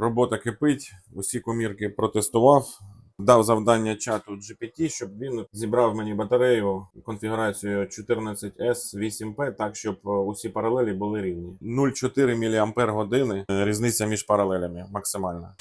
Робота кипить, усі комірки протестував. Дав завдання чату GPT, щоб він зібрав мені батарею конфігурацією 14S 8P, так щоб е, усі паралелі були рівні. 0,4 мАч години. різниця між паралелями максимальна.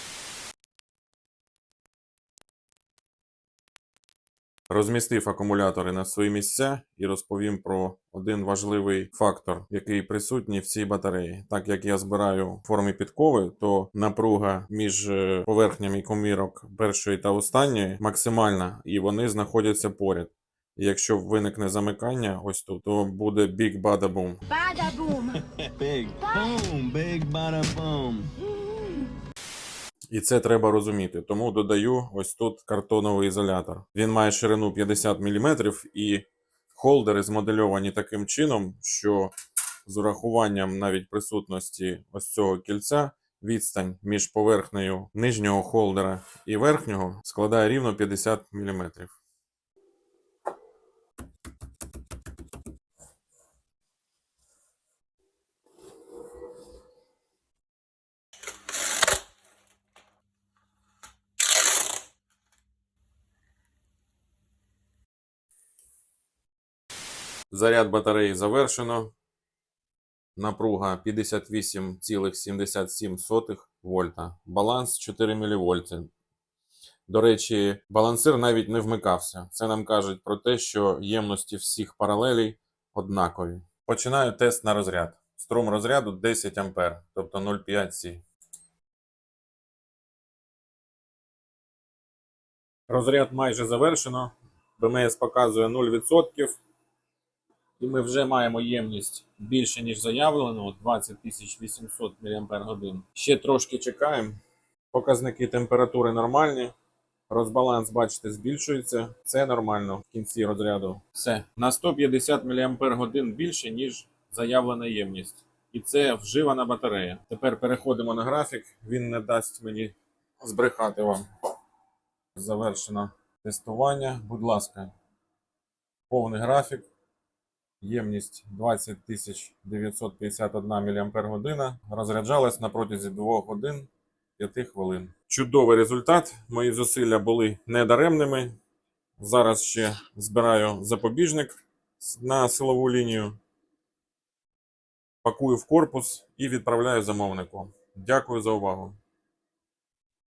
Розмістив акумулятори на свої місця і розповім про один важливий фактор, який присутній в цій батареї. Так як я збираю в формі підкови, то напруга між е, поверхнями комірок першої та останньої максимальна, і вони знаходяться поряд. І Якщо виникне замикання ось тут, то буде big bada boom. Bada boom. Big boom, big bada boom. І це треба розуміти. Тому додаю ось тут картоновий ізолятор. Він має ширину 50 мм і холдери змодельовані таким чином, що з урахуванням навіть присутності ось цього кільця відстань між поверхнею нижнього холдера і верхнього складає рівно 50 мм. Заряд батареї завершено. Напруга 58,77 вольта. Баланс 4 мВ. До речі, балансир навіть не вмикався. Це нам кажуть про те, що ємності всіх паралелей однакові. Починаю тест на розряд. Струм розряду 10 А, тобто 0,5 С. Розряд майже завершено. БМС показує 0%. І ми вже маємо ємність більше, ніж заявлено, 20 800 мАч. Ще трошки чекаємо. Показники температури нормальні. Розбаланс, бачите, збільшується. Це нормально в кінці розряду. Все. На 150 мАч більше, ніж заявлена ємність. І це вживана батарея. Тепер переходимо на графік. Він не дасть мені збрехати вам. Завершено тестування. Будь ласка, повний графік. Ємність 20 951 мАч розряджалась на протязі 2 годин 5 хвилин. Чудовий результат. Мої зусилля були недаремними. Зараз ще збираю запобіжник на силову лінію, пакую в корпус і відправляю замовнику. Дякую за увагу.